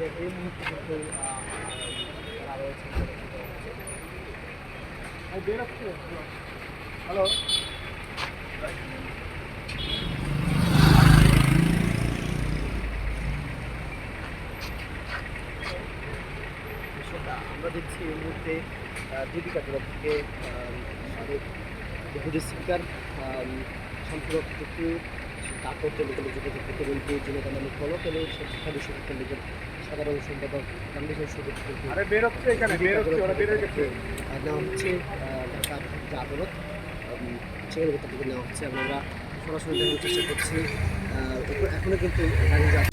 যে এই মুহূর্তে কিন্তু হ্যালো? আমরা দেখছি এই মুহূর্তে দীপিকা জেলা থেকে ডেপুটি স্পিকার সম্পূরক তারপর যোগাযোগ করতে বলতে জেলা কান্দানি ফলক এবং শিক্ষা বিশ্ববিদ্যালয় লীগের সাধারণ সম্পাদক কন্ডিশন সুযোগ আরে বের হচ্ছে এখানে বের হচ্ছে ওরা বের নেওয়া হচ্ছে ঢাকার যে আদালত সেখানে থেকে নেওয়া হচ্ছে আমরা সরাসরি দেখানোর চেষ্টা করছি। এখনও কিন্তু গাড়ি